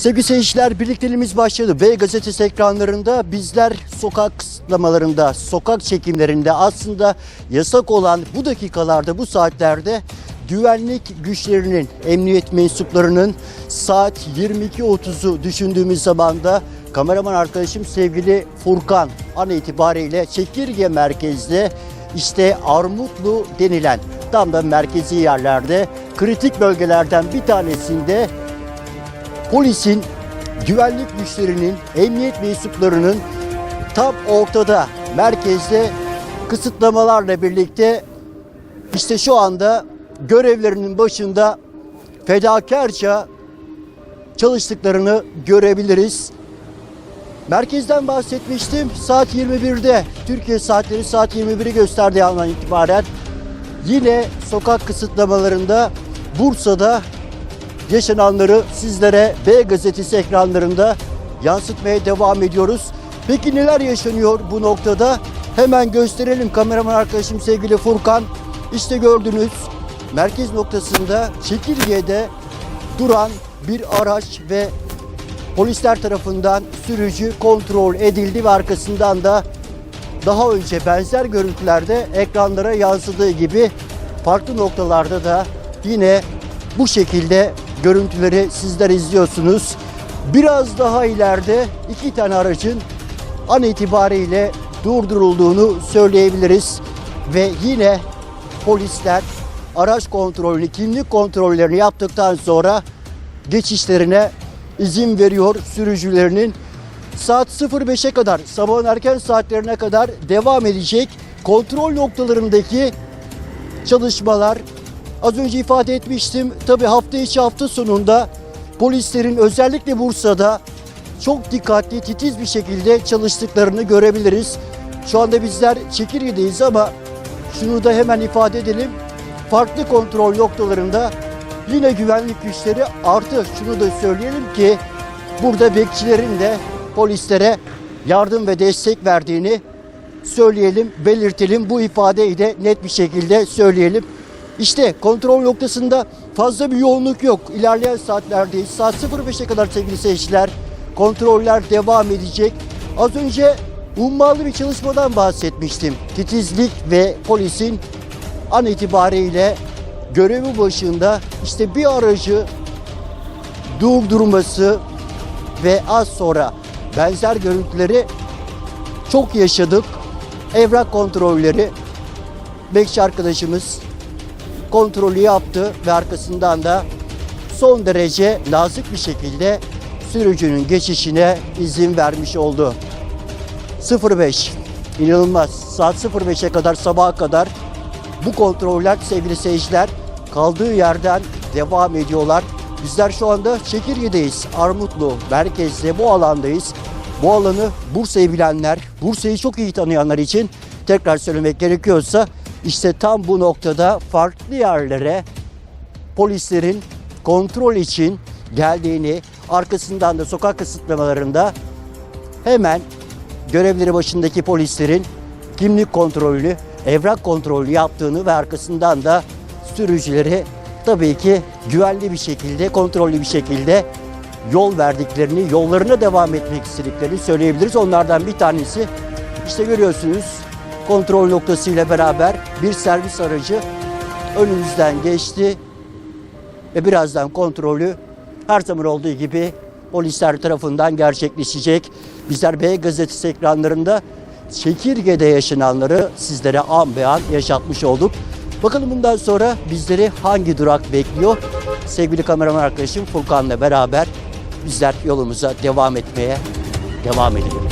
Sevgili seyirciler birlikteliğimiz başladı. B gazetesi ekranlarında bizler sokak kısıtlamalarında, sokak çekimlerinde aslında yasak olan bu dakikalarda, bu saatlerde güvenlik güçlerinin, emniyet mensuplarının saat 22.30'u düşündüğümüz zaman da kameraman arkadaşım sevgili Furkan an itibariyle Çekirge merkezde işte Armutlu denilen tam da merkezi yerlerde kritik bölgelerden bir tanesinde polisin, güvenlik güçlerinin, emniyet mensuplarının tam ortada, merkezde kısıtlamalarla birlikte işte şu anda görevlerinin başında fedakarca çalıştıklarını görebiliriz. Merkezden bahsetmiştim. Saat 21'de Türkiye saatleri saat 21'i gösterdiği andan itibaren yine sokak kısıtlamalarında Bursa'da yaşananları sizlere B gazetesi ekranlarında yansıtmaya devam ediyoruz. Peki neler yaşanıyor bu noktada? Hemen gösterelim kameraman arkadaşım sevgili Furkan. İşte gördünüz merkez noktasında çekirgede duran bir araç ve polisler tarafından sürücü kontrol edildi ve arkasından da daha önce benzer görüntülerde ekranlara yansıdığı gibi farklı noktalarda da yine bu şekilde görüntüleri sizler izliyorsunuz. Biraz daha ileride iki tane aracın an itibariyle durdurulduğunu söyleyebiliriz. Ve yine polisler araç kontrolünü, kimlik kontrollerini yaptıktan sonra geçişlerine izin veriyor sürücülerinin. Saat 05'e kadar, sabahın erken saatlerine kadar devam edecek kontrol noktalarındaki çalışmalar az önce ifade etmiştim. Tabi hafta içi hafta sonunda polislerin özellikle Bursa'da çok dikkatli, titiz bir şekilde çalıştıklarını görebiliriz. Şu anda bizler Çekirge'deyiz ama şunu da hemen ifade edelim. Farklı kontrol noktalarında yine güvenlik güçleri artı şunu da söyleyelim ki burada bekçilerin de polislere yardım ve destek verdiğini söyleyelim, belirtelim. Bu ifadeyi de net bir şekilde söyleyelim. İşte kontrol noktasında fazla bir yoğunluk yok. İlerleyen saatlerdeyiz. Saat 05'e kadar sevgili seyirciler kontroller devam edecek. Az önce ummalı bir çalışmadan bahsetmiştim. Titizlik ve polisin an itibariyle görevi başında işte bir aracı durdurması ve az sonra benzer görüntüleri çok yaşadık. Evrak kontrolleri bekçi arkadaşımız kontrolü yaptı ve arkasından da son derece nazik bir şekilde sürücünün geçişine izin vermiş oldu. 05 inanılmaz saat 05'e kadar sabaha kadar bu kontroller sevgili seyirciler kaldığı yerden devam ediyorlar. Bizler şu anda Çekirge'deyiz. Armutlu merkezde bu alandayız. Bu alanı Bursa'yı bilenler, Bursa'yı çok iyi tanıyanlar için tekrar söylemek gerekiyorsa işte tam bu noktada farklı yerlere polislerin kontrol için geldiğini, arkasından da sokak kısıtlamalarında hemen görevleri başındaki polislerin kimlik kontrolü, evrak kontrolü yaptığını ve arkasından da sürücüleri tabii ki güvenli bir şekilde, kontrollü bir şekilde yol verdiklerini, yollarına devam etmek istediklerini söyleyebiliriz. Onlardan bir tanesi işte görüyorsunuz kontrol noktasıyla beraber bir servis aracı önümüzden geçti ve birazdan kontrolü her zaman olduğu gibi polisler tarafından gerçekleşecek. Bizler B gazetesi ekranlarında Çekirge'de yaşananları sizlere an be an yaşatmış olduk. Bakalım bundan sonra bizleri hangi durak bekliyor? Sevgili kameraman arkadaşım Furkan'la beraber bizler yolumuza devam etmeye devam edelim.